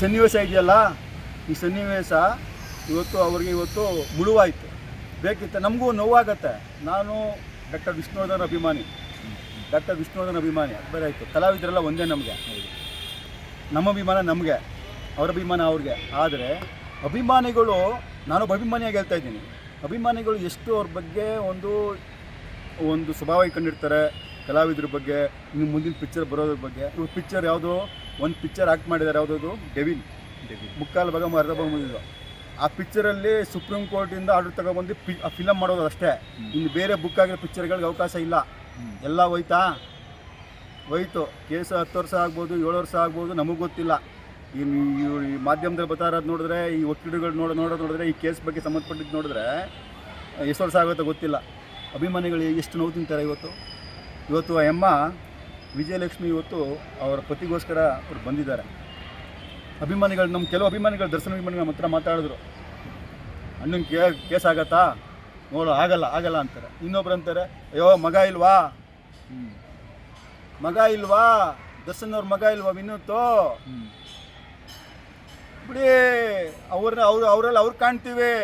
ಸನ್ನಿವೇಶ ಇದೆಯಲ್ಲ, ಈ ಸನ್ನಿವೇಶ ಇವತ್ತು ಅವ್ರಿಗೆ ಇವತ್ತು ಮುಳುವಾಯಿತು. ಬೇಕಿತ್ತು ನಮಗೂ ನೋವಾಗತ್ತೆ. ನಾನು ಡಾಕ್ಟರ್ ವಿಷ್ಣುವರ್ಧನ್ ಅಭಿಮಾನಿ. ಡಾಕ್ಟರ್ ವಿಷ್ಣುವರ್ಧನ್ ಅಭಿಮಾನಿ. ಬೇರೆ ಆಯಿತು. ಕಲಾವಿದರೆಲ್ಲ ಒಂದೇ ನಮಗೆ. ನಮ್ಮ ಅಭಿಮಾನ ನಮಗೆ. ಅವ್ರ ಅಭಿಮಾನ ಅವ್ರಿಗೆ. ಆದರೆ ಅಭಿಮಾನಿಗಳು ನಾನೊಬ್ಬ ಅಭಿಮಾನಿಯಾಗಿ ಹೇಳ್ತಾ ಇದ್ದೀನಿ. ಅಭಿಮಾನಿಗಳು ಎಷ್ಟು ಅವ್ರ ಬಗ್ಗೆ ಒಂದು ಒಂದು ಸ್ವಭಾವ ಕಂಡಿರ್ತಾರೆ, ಕಲಾವಿದ್ರ ಬಗ್ಗೆ, ಇನ್ನು ಮುಂದಿನ ಪಿಕ್ಚರ್ ಬರೋದ್ರ ಬಗ್ಗೆ. ಇವ್ರ ಪಿಕ್ಚರ್ ಯಾವುದೋ? ಒಂದು ಪಿಕ್ಚರ್ ಆಕ್ಟ್ ಮಾಡಿದ್ದಾರೆ ಯಾವುದದು? ಡೆವಿಲ್. ಮುಕ್ಕಾಲು ಭಾಗ ಅರ್ಧ ಭಾಗ ಮುಗಿದು. ಆ ಪಿಕ್ಚರಲ್ಲಿ ಸುಪ್ರೀಂ ಕೋರ್ಟಿಂದ ಆರ್ಡರ್ ತಗೊಬಂದು ಪಿ ಆ ಫಿಲಮ್ ಮಾಡೋದು ಅಷ್ಟೇ. ಇನ್ನು ಬೇರೆ ಬುಕ್ ಆಗಿರೋ ಪಿಕ್ಚರ್ಗಳಿಗೆ ಅವಕಾಶ ಇಲ್ಲ. ಎಲ್ಲ ಹೋಯ್ತಾ? ಹೋಯ್ತು. ಕೇಸು ಹತ್ತು ವರ್ಷ ಆಗ್ಬೋದು ಏಳು ವರ್ಷ ಆಗ್ಬೋದು ನಮಗೆ ಗೊತ್ತಿಲ್ಲ. ಈ ಈ- ಮಾಧ್ಯಮದಲ್ಲಿ ಬರ್ತಾ ಇರೋದು ನೋಡಿದ್ರೆ ಈ ವಕೀಲರುಗಳು ನೋಡೋ ನೋಡೋದು ನೋಡಿದ್ರೆ ಈ ಕೇಸ್ ಬಗ್ಗೆ ಸಂಬಂಧಪಟ್ಟಿದ್ದು ನೋಡಿದ್ರೆ ಎಷ್ಟು ವರ್ಷ ಆಗುತ್ತೋ ಗೊತ್ತಿಲ್ಲ. ಅಭಿಮಾನಿಗಳು ಎಷ್ಟು ನೋವು ತಿಂತಾರೆ ಇವತ್ತು? ಇವತ್ತು ಆ ವಿಜಯಲಕ್ಷ್ಮಿ ಇವತ್ತು ಅವರ ಪತಿಗೋಸ್ಕರ ಅವ್ರು ಬಂದಿದ್ದಾರೆ. ಅಭಿಮಾನಿಗಳು ನಮ್ಮ ಕೆಲವು ಅಭಿಮಾನಿಗಳು ದರ್ಶನ ಅಭಿಮಾನಿಗಳ ಮಾತ್ರ ಹತ್ರ ಮಾತಾಡಿದ್ರು. ಅಣ್ಣನ ಕೇ ಕೇಸ್ ಆಗತ್ತಾ? ನೋಡು ಆಗಲ್ಲ ಆಗಲ್ಲ ಅಂತಾರೆ. ಇನ್ನೊಬ್ರು ಅಂತಾರೆ ಅಯ್ಯೋ ಮಗ ಇಲ್ವಾ? ಮಗ ಇಲ್ವಾ? ದರ್ಶನ್ ಅವ್ರ ಮಗ ಇಲ್ವಾ ವಿನೂತು? ಬಿಡಿ ಅವ್ರನ್ನ ಅವ್ರು ಅವರೆಲ್ಲ ಅವ್ರು ಕಾಣ್ತೀವಿ.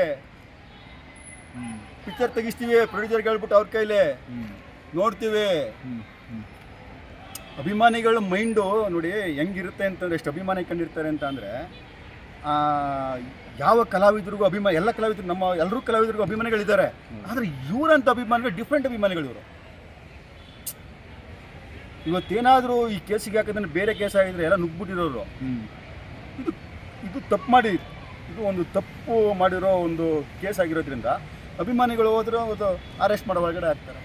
ಪಿಕ್ಚರ್ ತೆಗಿಸ್ತೀವಿ ಪ್ರೊಡ್ಯೂಸರ್ ಹೇಳ್ಬಿಟ್ಟು ಅವ್ರ ಕೈಲಿ. ನೋಡ್ತೀವಿ. ಅಭಿಮಾನಿಗಳ ಮೈಂಡು ನೋಡಿ ಹೆಂಗಿರುತ್ತೆ ಅಂತಂದರೆ ಎಷ್ಟು ಅಭಿಮಾನಿ ಕಂಡಿರ್ತಾರೆ ಅಂತ ಅಂದರೆ ಯಾವ ಕಲಾವಿದರಿಗೂ ಅಭಿಮಾನ ಎಲ್ಲ ಕಲಾವಿದರು ನಮ್ಮ ಎಲ್ಲರೂ ಕಲಾವಿದರಿಗೂ ಅಭಿಮಾನಿಗಳಿದ್ದಾರೆ. ಆದರೆ ಇವರಂಥ ಅಭಿಮಾನಿಗಳು ಡಿಫ್ರೆಂಟ್ ಅಭಿಮಾನಿಗಳು ಇವರು ಇವತ್ತೇನಾದರೂ ಈ ಕೇಸಿಗೆ ಹಾಕಿದ್ರೆ ಬೇರೆ ಕೇಸ್ ಆಗಿದ್ರೆ ಎಲ್ಲ ನುಗ್ಬಿಟ್ಟಿರೋರು ಇದು ಇದು ತಪ್ಪು ಮಾಡಿ ಇದು ಒಂದು ತಪ್ಪು ಮಾಡಿರೋ ಒಂದು ಕೇಸ್ ಆಗಿರೋದ್ರಿಂದ ಅಭಿಮಾನಿಗಳು ಹೋದ್ರೆ ಅದು ಅರೆಸ್ಟ್ ಮಾಡೋ ಒಳಗಡೆ ಆಗ್ತಾರೆ.